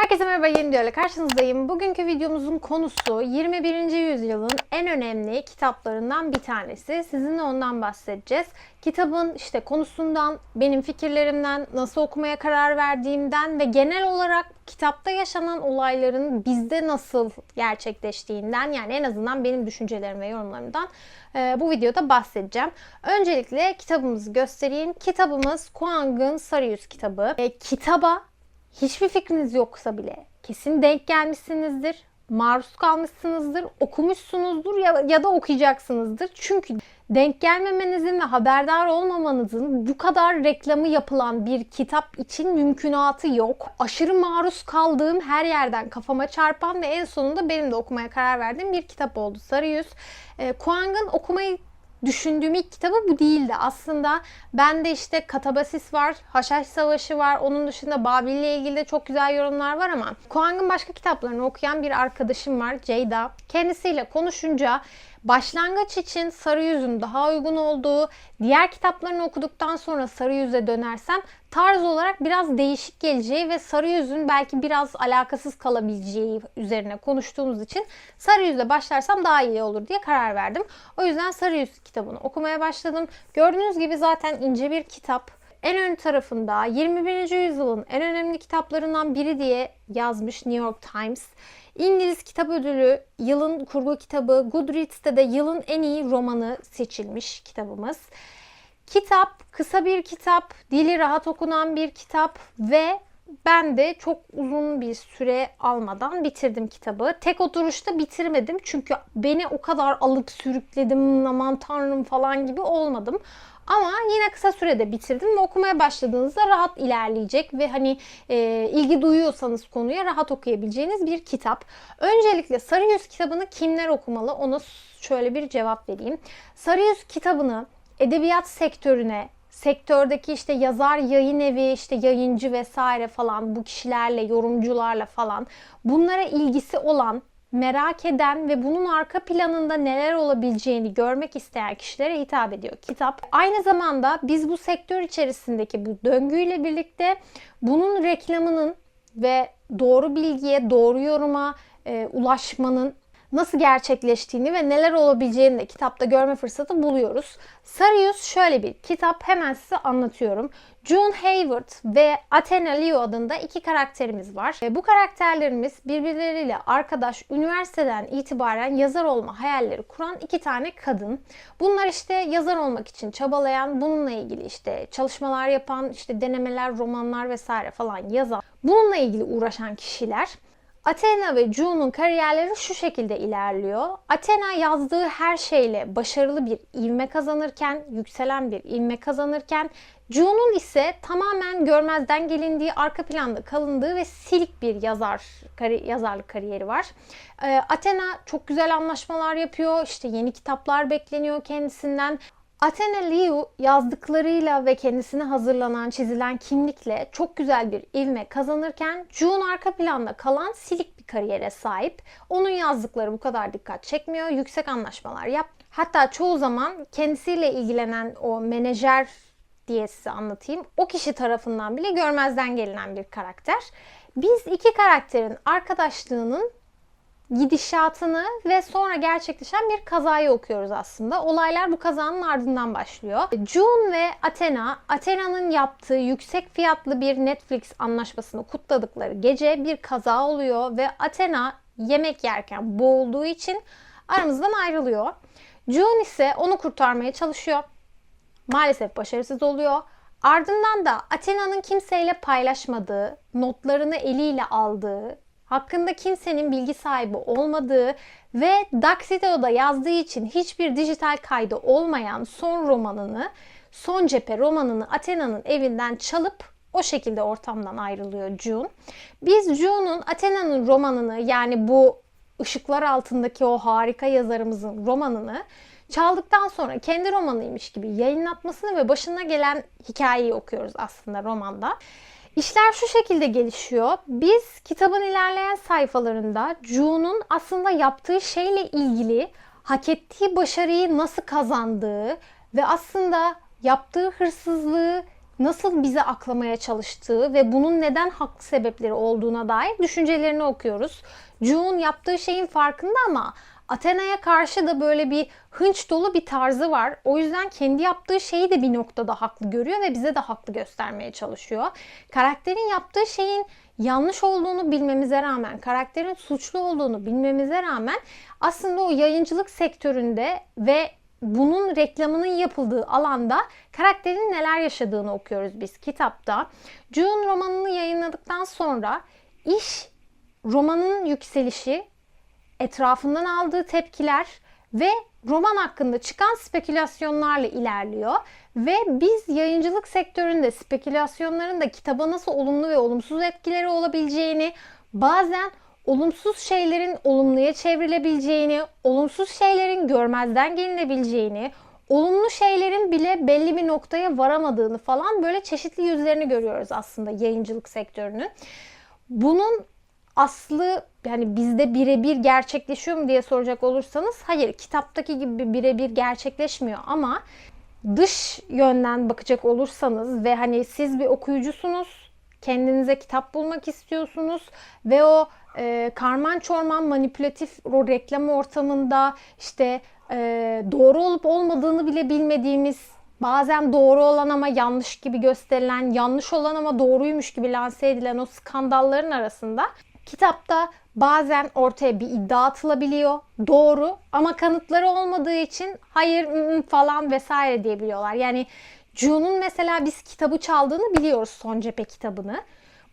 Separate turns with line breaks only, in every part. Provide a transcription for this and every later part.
Herkese merhaba yeni videoyla karşınızdayım. Bugünkü videomuzun konusu 21. yüzyılın en önemli kitaplarından bir tanesi. Sizinle ondan bahsedeceğiz. Kitabın işte konusundan, benim fikirlerimden, nasıl okumaya karar verdiğimden ve genel olarak kitapta yaşanan olayların bizde nasıl gerçekleştiğinden yani en azından benim düşüncelerim ve yorumlarımdan e, bu videoda bahsedeceğim. Öncelikle kitabımızı göstereyim. Kitabımız Kuang'ın Sarı Yüz kitabı. E, kitaba hiçbir fikriniz yoksa bile kesin denk gelmişsinizdir, maruz kalmışsınızdır, okumuşsunuzdur ya, ya da okuyacaksınızdır. Çünkü denk gelmemenizin ve haberdar olmamanızın bu kadar reklamı yapılan bir kitap için mümkünatı yok. Aşırı maruz kaldığım her yerden kafama çarpan ve en sonunda benim de okumaya karar verdiğim bir kitap oldu. Sarı Yüz. E, Kuang'ın okumayı düşündüğüm ilk kitabı bu değildi. Aslında bende işte Katabasis var, Haşhaş Savaşı var. Onun dışında Babil ile ilgili de çok güzel yorumlar var ama Kuang'ın başka kitaplarını okuyan bir arkadaşım var, Ceyda. Kendisiyle konuşunca başlangıç için Sarı Yüz'ün daha uygun olduğu, diğer kitaplarını okuduktan sonra Sarı Yüz'e dönersem tarz olarak biraz değişik geleceği ve Sarı Yüz'ün belki biraz alakasız kalabileceği üzerine konuştuğumuz için Sarı Yüz'le başlarsam daha iyi olur diye karar verdim. O yüzden Sarı Yüz kitabını okumaya başladım. Gördüğünüz gibi zaten ince bir kitap en ön tarafında 21. yüzyılın en önemli kitaplarından biri diye yazmış New York Times. İngiliz Kitap Ödülü, yılın kurgu kitabı, Goodreads'te de yılın en iyi romanı seçilmiş kitabımız. Kitap kısa bir kitap, dili rahat okunan bir kitap ve ben de çok uzun bir süre almadan bitirdim kitabı. Tek oturuşta bitirmedim çünkü beni o kadar alıp sürükledim aman tanrım falan gibi olmadım. Ama yine kısa sürede bitirdim ve okumaya başladığınızda rahat ilerleyecek ve hani e, ilgi duyuyorsanız konuya rahat okuyabileceğiniz bir kitap. Öncelikle Sarı Yüz kitabını kimler okumalı ona şöyle bir cevap vereyim. Sarı Yüz kitabını edebiyat sektörüne sektördeki işte yazar, yayın evi, işte yayıncı vesaire falan bu kişilerle, yorumcularla falan bunlara ilgisi olan merak eden ve bunun arka planında neler olabileceğini görmek isteyen kişilere hitap ediyor kitap. Aynı zamanda biz bu sektör içerisindeki bu döngüyle birlikte bunun reklamının ve doğru bilgiye, doğru yoruma e, ulaşmanın nasıl gerçekleştiğini ve neler olabileceğini de kitapta görme fırsatı buluyoruz. Yüz şöyle bir kitap hemen size anlatıyorum. June Hayward ve Athena Leo adında iki karakterimiz var. Bu karakterlerimiz birbirleriyle arkadaş, üniversiteden itibaren yazar olma hayalleri kuran iki tane kadın. Bunlar işte yazar olmak için çabalayan, bununla ilgili işte çalışmalar yapan, işte denemeler, romanlar vesaire falan yazan, bununla ilgili uğraşan kişiler. Athena ve June'un kariyerleri şu şekilde ilerliyor. Athena yazdığı her şeyle başarılı bir ivme kazanırken, yükselen bir ivme kazanırken June'un ise tamamen görmezden gelindiği, arka planda kalındığı ve silik bir yazar kari, yazarlık kariyeri var. Ee, Athena çok güzel anlaşmalar yapıyor. İşte yeni kitaplar bekleniyor kendisinden. Athena Liu yazdıklarıyla ve kendisine hazırlanan, çizilen kimlikle çok güzel bir ivme kazanırken June arka planda kalan silik bir kariyere sahip. Onun yazdıkları bu kadar dikkat çekmiyor. Yüksek anlaşmalar yap. Hatta çoğu zaman kendisiyle ilgilenen o menajer diye size anlatayım. O kişi tarafından bile görmezden gelinen bir karakter. Biz iki karakterin arkadaşlığının gidişatını ve sonra gerçekleşen bir kazayı okuyoruz aslında. Olaylar bu kazanın ardından başlıyor. June ve Athena, Athena'nın yaptığı yüksek fiyatlı bir Netflix anlaşmasını kutladıkları gece bir kaza oluyor ve Athena yemek yerken boğulduğu için aramızdan ayrılıyor. June ise onu kurtarmaya çalışıyor. Maalesef başarısız oluyor. Ardından da Athena'nın kimseyle paylaşmadığı, notlarını eliyle aldığı, hakkında kimsenin bilgi sahibi olmadığı ve Daxito'da yazdığı için hiçbir dijital kaydı olmayan son romanını, son cephe romanını Athena'nın evinden çalıp o şekilde ortamdan ayrılıyor June. Biz June'un Athena'nın romanını yani bu ışıklar altındaki o harika yazarımızın romanını çaldıktan sonra kendi romanıymış gibi yayınlatmasını ve başına gelen hikayeyi okuyoruz aslında romanda. İşler şu şekilde gelişiyor. Biz kitabın ilerleyen sayfalarında June'un aslında yaptığı şeyle ilgili hak ettiği başarıyı nasıl kazandığı ve aslında yaptığı hırsızlığı nasıl bize aklamaya çalıştığı ve bunun neden haklı sebepleri olduğuna dair düşüncelerini okuyoruz. Jun yaptığı şeyin farkında ama Athena'ya karşı da böyle bir hınç dolu bir tarzı var. O yüzden kendi yaptığı şeyi de bir noktada haklı görüyor ve bize de haklı göstermeye çalışıyor. Karakterin yaptığı şeyin yanlış olduğunu bilmemize rağmen, karakterin suçlu olduğunu bilmemize rağmen aslında o yayıncılık sektöründe ve bunun reklamının yapıldığı alanda karakterin neler yaşadığını okuyoruz biz kitapta. June romanını yayınladıktan sonra iş romanın yükselişi, etrafından aldığı tepkiler ve roman hakkında çıkan spekülasyonlarla ilerliyor. Ve biz yayıncılık sektöründe spekülasyonların da kitaba nasıl olumlu ve olumsuz etkileri olabileceğini, bazen olumsuz şeylerin olumluya çevrilebileceğini, olumsuz şeylerin görmezden gelinebileceğini, olumlu şeylerin bile belli bir noktaya varamadığını falan böyle çeşitli yüzlerini görüyoruz aslında yayıncılık sektörünün. Bunun aslı yani bizde birebir gerçekleşiyor mu diye soracak olursanız hayır kitaptaki gibi birebir gerçekleşmiyor. Ama dış yönden bakacak olursanız ve hani siz bir okuyucusunuz kendinize kitap bulmak istiyorsunuz ve o e, karman çorman manipülatif o reklam ortamında işte e, doğru olup olmadığını bile bilmediğimiz bazen doğru olan ama yanlış gibi gösterilen, yanlış olan ama doğruymuş gibi lanse edilen o skandalların arasında kitapta bazen ortaya bir iddia atılabiliyor. Doğru ama kanıtları olmadığı için hayır falan vesaire diyebiliyorlar. Yani June'un mesela biz kitabı çaldığını biliyoruz son cephe kitabını.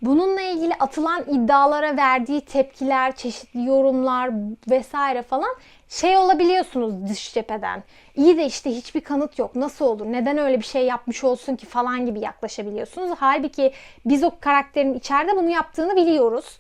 Bununla ilgili atılan iddialara verdiği tepkiler, çeşitli yorumlar vesaire falan şey olabiliyorsunuz dış cepheden. İyi de işte hiçbir kanıt yok. Nasıl olur? Neden öyle bir şey yapmış olsun ki falan gibi yaklaşabiliyorsunuz. Halbuki biz o karakterin içeride bunu yaptığını biliyoruz.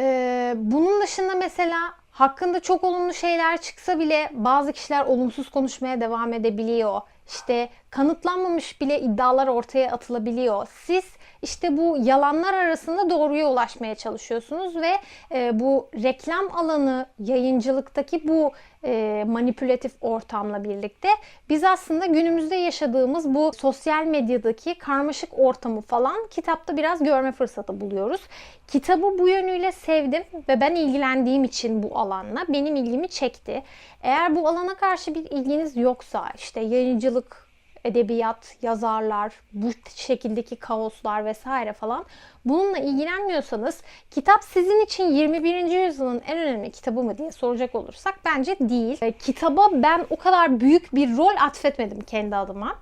Ee, bunun dışında mesela hakkında çok olumlu şeyler çıksa bile bazı kişiler olumsuz konuşmaya devam edebiliyor. İşte kanıtlanmamış bile iddialar ortaya atılabiliyor. Siz işte bu yalanlar arasında doğruya ulaşmaya çalışıyorsunuz ve e, bu reklam alanı yayıncılıktaki bu e, manipülatif ortamla birlikte biz aslında günümüzde yaşadığımız bu sosyal medyadaki karmaşık ortamı falan kitapta biraz görme fırsatı buluyoruz. Kitabı bu yönüyle sevdim ve ben ilgilendiğim için bu alanla benim ilgimi çekti. Eğer bu alana karşı bir ilginiz yoksa işte yayıncılık edebiyat, yazarlar, bu şekildeki kaoslar vesaire falan bununla ilgilenmiyorsanız kitap sizin için 21. yüzyılın en önemli kitabı mı diye soracak olursak bence değil. E, kitaba ben o kadar büyük bir rol atfetmedim kendi adıma.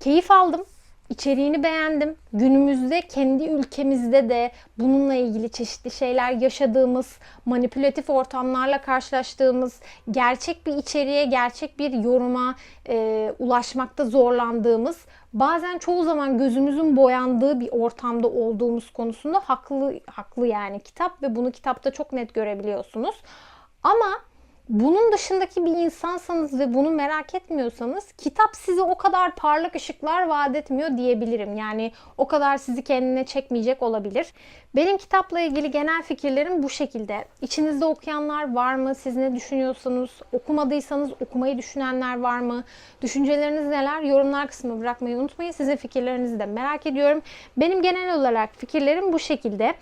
Keyif aldım. İçeriğini beğendim. Günümüzde kendi ülkemizde de bununla ilgili çeşitli şeyler yaşadığımız, manipülatif ortamlarla karşılaştığımız, gerçek bir içeriğe, gerçek bir yoruma e, ulaşmakta zorlandığımız, bazen çoğu zaman gözümüzün boyandığı bir ortamda olduğumuz konusunda haklı haklı yani kitap ve bunu kitapta çok net görebiliyorsunuz. Ama bunun dışındaki bir insansanız ve bunu merak etmiyorsanız kitap size o kadar parlak ışıklar vaat etmiyor diyebilirim. Yani o kadar sizi kendine çekmeyecek olabilir. Benim kitapla ilgili genel fikirlerim bu şekilde. İçinizde okuyanlar var mı? Siz ne düşünüyorsunuz? Okumadıysanız okumayı düşünenler var mı? Düşünceleriniz neler? Yorumlar kısmına bırakmayı unutmayın. Sizin fikirlerinizi de merak ediyorum. Benim genel olarak fikirlerim bu şekilde.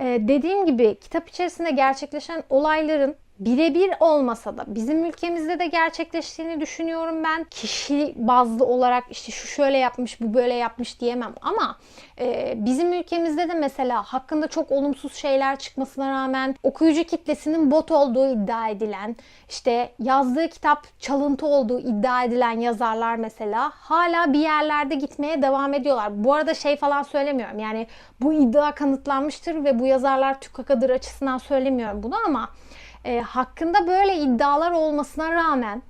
Ee, dediğim gibi kitap içerisinde gerçekleşen olayların birebir olmasa da bizim ülkemizde de gerçekleştiğini düşünüyorum ben. Kişi bazlı olarak işte şu şöyle yapmış, bu böyle yapmış diyemem ama e, bizim ülkemizde de mesela hakkında çok olumsuz şeyler çıkmasına rağmen okuyucu kitlesinin bot olduğu iddia edilen, işte yazdığı kitap çalıntı olduğu iddia edilen yazarlar mesela hala bir yerlerde gitmeye devam ediyorlar. Bu arada şey falan söylemiyorum. Yani bu iddia kanıtlanmıştır ve bu yazarlar tükakadır açısından söylemiyorum bunu ama e, hakkında böyle iddialar olmasına rağmen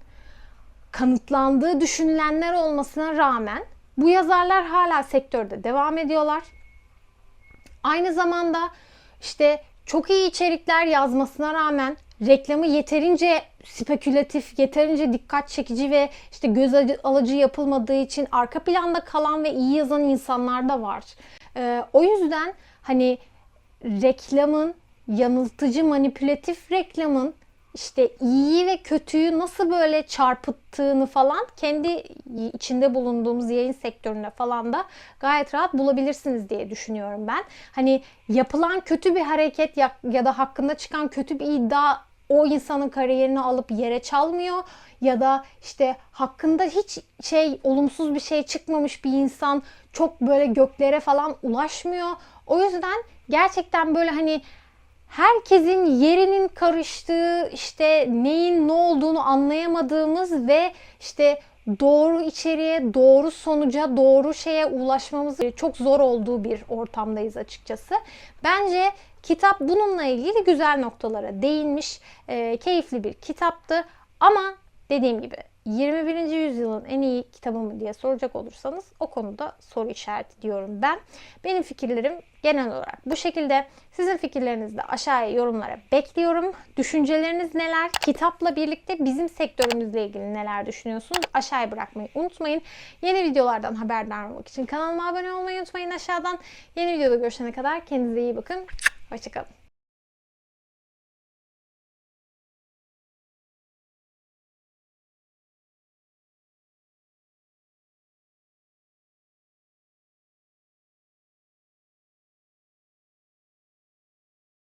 kanıtlandığı düşünülenler olmasına rağmen bu yazarlar hala sektörde devam ediyorlar. Aynı zamanda işte çok iyi içerikler yazmasına rağmen reklamı yeterince spekülatif, yeterince dikkat çekici ve işte göz alıcı yapılmadığı için arka planda kalan ve iyi yazan insanlar da var. Ee, o yüzden hani reklamın yanıltıcı manipülatif reklamın işte iyiyi ve kötüyü nasıl böyle çarpıttığını falan kendi içinde bulunduğumuz yayın sektöründe falan da gayet rahat bulabilirsiniz diye düşünüyorum ben. Hani yapılan kötü bir hareket ya, ya da hakkında çıkan kötü bir iddia o insanın kariyerini alıp yere çalmıyor ya da işte hakkında hiç şey olumsuz bir şey çıkmamış bir insan çok böyle göklere falan ulaşmıyor. O yüzden gerçekten böyle hani herkesin yerinin karıştığı işte neyin ne olduğunu anlayamadığımız ve işte doğru içeriğe, doğru sonuca, doğru şeye ulaşmamız çok zor olduğu bir ortamdayız açıkçası. Bence kitap bununla ilgili güzel noktalara değinmiş. E, keyifli bir kitaptı. Ama dediğim gibi 21. yüzyılın en iyi kitabı mı diye soracak olursanız o konuda soru işareti diyorum ben. Benim fikirlerim genel olarak bu şekilde. Sizin fikirlerinizi de aşağıya yorumlara bekliyorum. Düşünceleriniz neler? Kitapla birlikte bizim sektörümüzle ilgili neler düşünüyorsunuz? Aşağıya bırakmayı unutmayın. Yeni videolardan haberdar olmak için kanalıma abone olmayı unutmayın aşağıdan. Yeni videoda görüşene kadar kendinize iyi bakın. Hoşçakalın.